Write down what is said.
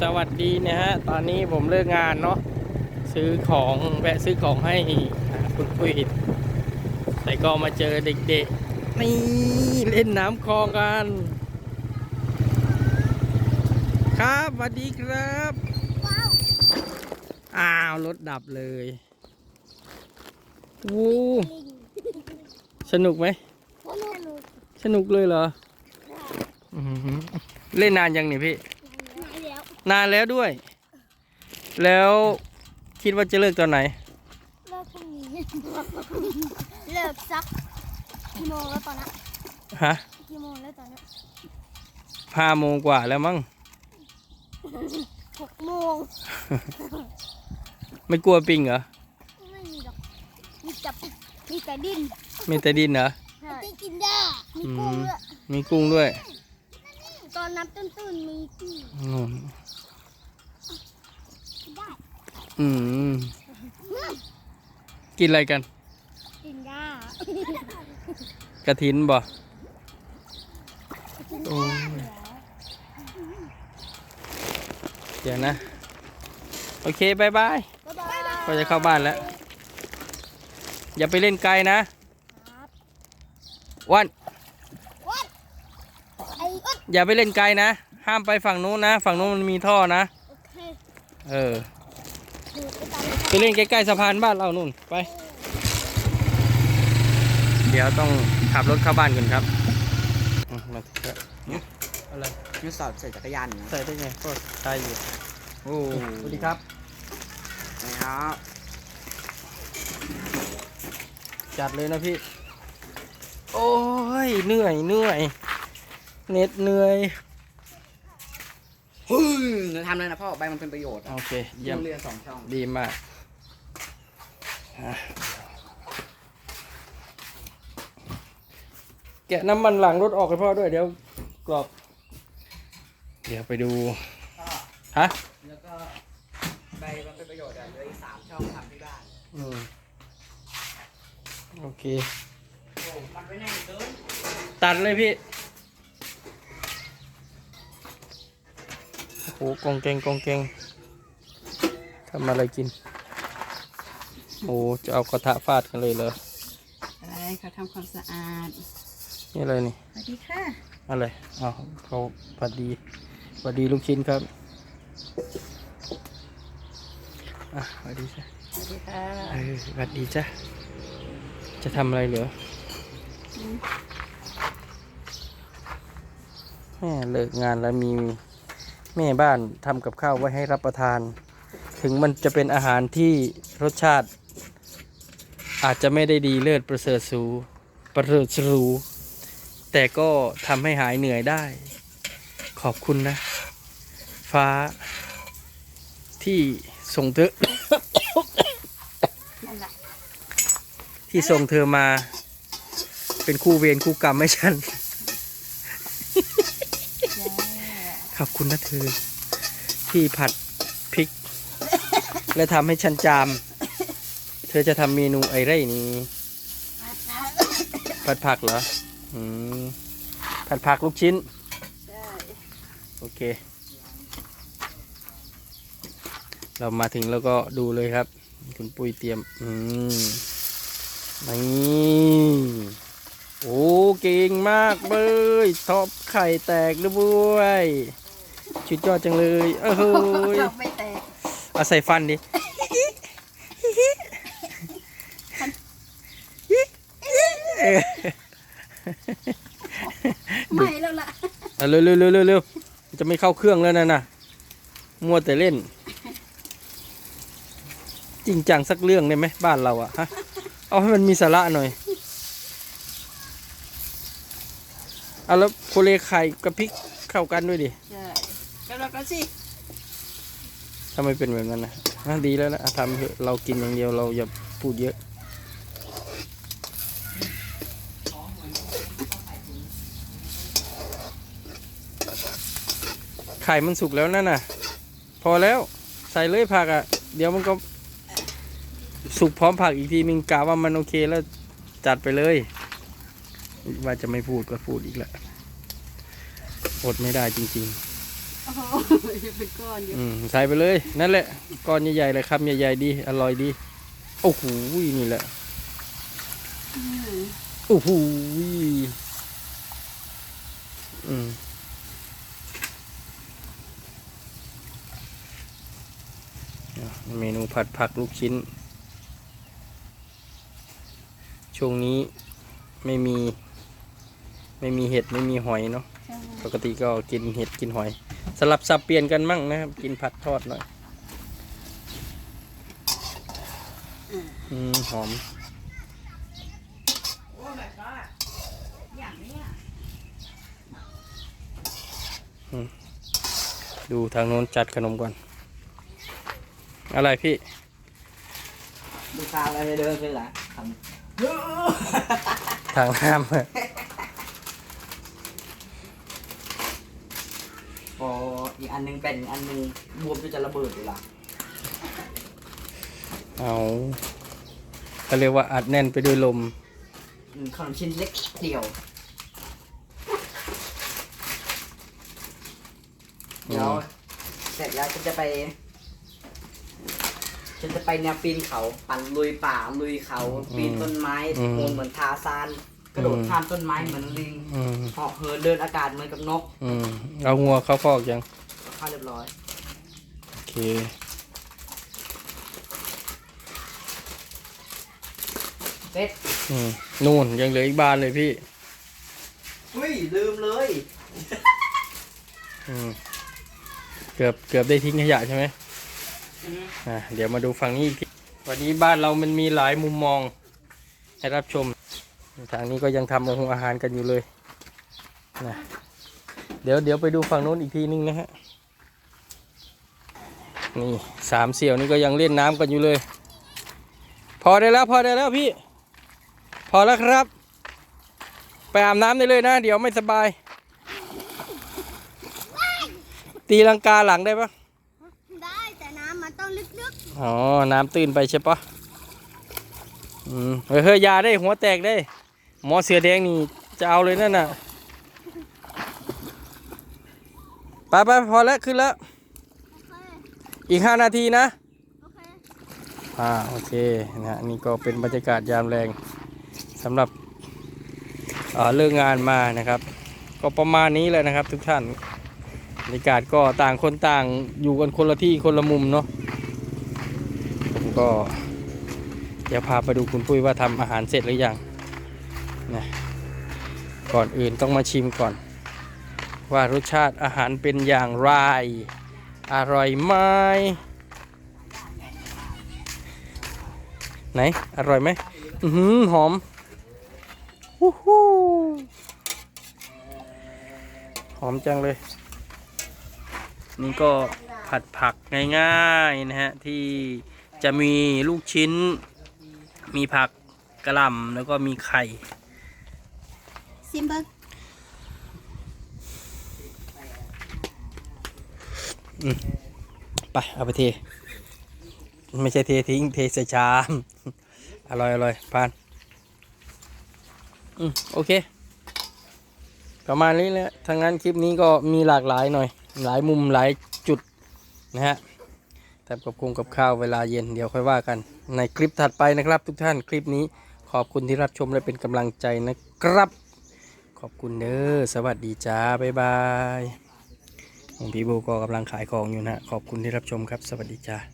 สวัสดีนะฮะ ตอนนี้ผมเลิกงานเนาะ ซื้อของแวะซื้อของให้อ่าคุณปุ้ยแต่ก็มาเจอเด็กๆ นี่เล่นน้ำคลองกัน ครับสวัสดีครับ อ้าว รถดับเลยวู้สนุกไหม สนุกเลยเหรออื้อหือเล่นนานยังเนี่ยพี่ นานแล้วด้วย แล้วคิดว่าจะเลิกตอนไหน เลิกพรุ่งนี้ เลิกสักกี่โมงแล้วตอนนี้ฮะกี่โมงแล้วตอนนี้ห้าโมงกว่าแล้วมั้งหกโมงไม่กลัวปิงเหรอ ไม่มีหรอก มีจับมีแต่ดิน มีแต่ดินเหรอมีกินได้มีกุ้งด้วยมีกุ้งด้วย ตอนน้ำตื้นๆมีกุ้งนู่นได้ อืม กินอะไรกัน กินได้กระถินบ่โอ้ยเดี๋ยวนะ โอเคบายบายบ๊ายบายก็จะเข้าบ้านแล้ว อย่าไปเล่นไกลนะครับวันวัดไอ้วัดอย่าไปเล่นไกลนะ ห้ามไปฝั่งนู้นนะ ฝั่งนู้นมันมีท่อนะโอเคเออดู ไปตามเลยไปเล่นใกล้ๆสะพานบ้านเรานู่นไป เดี๋ยวต้องขับรถเข้าบ้านกันครับอืมมาเถอะอะไรนี่สอดใส่จักรยานนะใส่ได้ไงก็ใช่อยู่โอ้สวัสดีครับนะครับ จัดเลยนะพี่ โอ้ยเหนื่อยเหนื่อยเหน็ดเหนื่อยฮึ่มจะ ทำเลยนะพ่อใบมันเป็นประโยชน์โอเคเยี่ยมเรือสองช่องดีมากอะแกะน้ำมันหลังรถออกให้พ่อด้วยเดี๋ยวกรอบ เดี๋ยวไปดูฮะแล้วก็ใบมันเป็นประโยชน์อะเหลืออีกสามช่องทำที่บ้านอืมโอเคโอ้มันไม่แน่นเกินตัดเลยพี่ โอ้โหกองเกงกองเกงทำอะไรกิน โอ้จะเอากระทะฟาดกันเลยเหรออะไรเขาทำความสะอาด นี่อะไรนี่สวัสดีค่ะอะไรอ้าวเขาผัดดีผัดดีลูกชิ้นครับอะสวัสดีจ้ะสวัสดีค่ะเออสวัสดีจ้ะจะทำอะไรเหรอแม่เลิกงานแล้วมี แม่บ้านทำกับข้าวไว้ให้รับประทาน ถึงมันจะเป็นอาหารที่รสชาติ อาจจะไม่ได้ดีเลิศประเสริฐสูประเสริฐสูแต่ก็ทำให้หายเหนื่อยได้ ขอบคุณนะ ฟ้า ที่ส่งเธอ ที่ส่งเธอมา เป็นคู่เวรคู่กรรมให้ฉัน ข อบคุณนะเธอที่ผัดพริก และทำให้ฉันจาม เธอจะทำเมนูไอ้ไรนี้ผัดผักเหรออืมผัดผักลูกชิ้นใช่โอเค เรามาถึงแล้วก็ดูเลยครับ คุณปุ้ยเตรียม อืมนี่โอ้เก่งมากเลยทอปไข่แตกด้วย ชุดยอดจังเลยเออเฮ้ยเราไม่แตกเอาใส่ฟันดิเออไม่แล้วล่ะเอาเร็วเร็วเร็วเร็วเร็วจะไม่เข้าเครื่องแล้วนะน่ะ มัวแต่เล่น จริงจังสักเรื่องได้ไหมบ้านเราอะฮะ เอาให้มันมีสาระหน่อยเอาแล้วโคเลไข่กับพริกเข้ากันด้วยดิ ใช่ แล้วเราก็สิทำไม่เป็นแบบนั้นนะอะดีแล้วนะทำเถอะเรากินอย่างเดียวเราอย่าพูดเยอะไข่มันสุกแล้วนั่นน่ะ พอแล้วใส่เลยผักอะ เดี๋ยวมันก็สุกพร้อมผักอีกทีนึงกะว่ามันโอเคแล้วจัดไปเลย ว่าจะไม่พูดก็พูดอีกแล้วอดไม่ได้จริง โอ้โหเป็นก้อนอยู่อืมใส่ไปเลย นั่นแหละก้อนใหญ่ๆเลยคำใหญ่ๆดี อร่อยดีโอ้โหนี่แหละอืมโอ้โหอืมอะเมนูผัดผักลูกชิ้น ช่วงนี้ไม่มี ไม่มีเห็ดไม่มีหอยเนาะใช่ปกติก็กินเห็ดกินหอย สลับสับเปลี่ยนกันมั่งนะครับ กินผัดทอดหน่อยอืมหอมโอ้แบบว่าอย่างนี้อะดูทางโน้นจัดขนมก่อน อะไรพี่ดูคาวอะไรเดินไปละททางน้ำำพ ออีกอันหนึงเป็นอีกอันหนึงบวมจนจะระเบิดเลยล่ะเอาเขาเรียกว่าอัดแน่นไปด้วยลมอืมขนมชิ้นเล็กเดียวเดี๋ยวเสร็จแล้วฉันจะไปฉันจะไปแนวปีนเขา ปั่นลุยป่าลุยเขา ปีนต้นไม้อืมโหนเหมือนทาซาน กระโดดอืมข้ามต้นไม้เหมือนลิงอืมเหาะเหินเดินอากาศเหมือนกับนกอืมเอางัวเข้าคอกยัง เข้าเรียบร้อย โอเคเซ็ตอืมนู่นยังเหลืออีกบานเลยพี่อุ้ยลืมเลยอืมเกือบเกือบได้ทิ้งขยะใช่ไหมอะเดี๋ยวมาดูฝั่งนี้อีกทีวันนี้บ้านเรามันมีหลายมุมมอง ให้รับชม ทางนี้ก็ยังทำอาหารกันอยู่เลยนะเดี๋ยวเดี๋ยวไปดูฝั่งโน้นอีกทีนึงนะฮะนี่สามเสี่ยวนี่ก็ยังเล่นน้ำกันอยู่เลย พอได้แล้วพอได้แล้วพี่ พอแล้วครับ ไปอาบน้ำได้เลยนะ เดี๋ยวไม่สบาย ตีลังกาหลังได้ปะได้แต่น้ำมันต้องลึกอ๋อน้ำตื้นไปใช่ปะอืมเฮ้ยเฮ้ยอยาได้หัวแตกได้ หมอเสือแดงนี่จะเอาเลยนั่นน่ะไปไปพอแล้วขึ้นแล้วๆโอเคอีกห้านาทีนะโอเคอ่าโอเคนะฮะนี่ก็เป็นบรรยากาศยามแรงสำหรับเอ่อเลิกงานมานะครับ ก็ประมาณนี้แหละนะครับ ทุกท่านบรรยากาศก็ต่างคนต่างอยู่กันคนละที่คนละมุมเนาะผมก็เดี๋ยวพาไปดูคุณปุ้ยว่าทำอาหารเสร็จหรือยัง นะก่อนอื่นต้องมาชิมก่อน ว่ารสชาติอาหารเป็นอย่างไร อร่อยไหมไหน อร่อยไหมอือหือหอมฮู้ฮู้หอมจังเลย นี่ก็ผัดผักง่ายๆนะฮะ ที่จะมีลูกชิ้น มีผักกระล่ำแล้วก็มีไข่ ซิมเบิร์กไปเอาไปเทไม่ใช่เททิ้งเทใส่ชามอร่อยอร่อยผ่านอืมโอเค ประมาณนี้แหละทางนั้นคลิปนี้ก็มีหลากหลายหน่อย หลายมุมหลายจุดนะฮะทำกับคงกับข้าวเวลาเย็นเดี๋ยวค่อยว่ากันในคลิปถัดไปนะครับ ทุกท่านคลิปนี้ขอบคุณที่รับชมและเป็นกำลังใจนะครับ ขอบคุณเด้อสวัสดีจ้าบ๊ายบายผมพี่โบก็กำลังขายของอยู่นะฮะขอบคุณที่รับชมครับ สวัสดีจ้า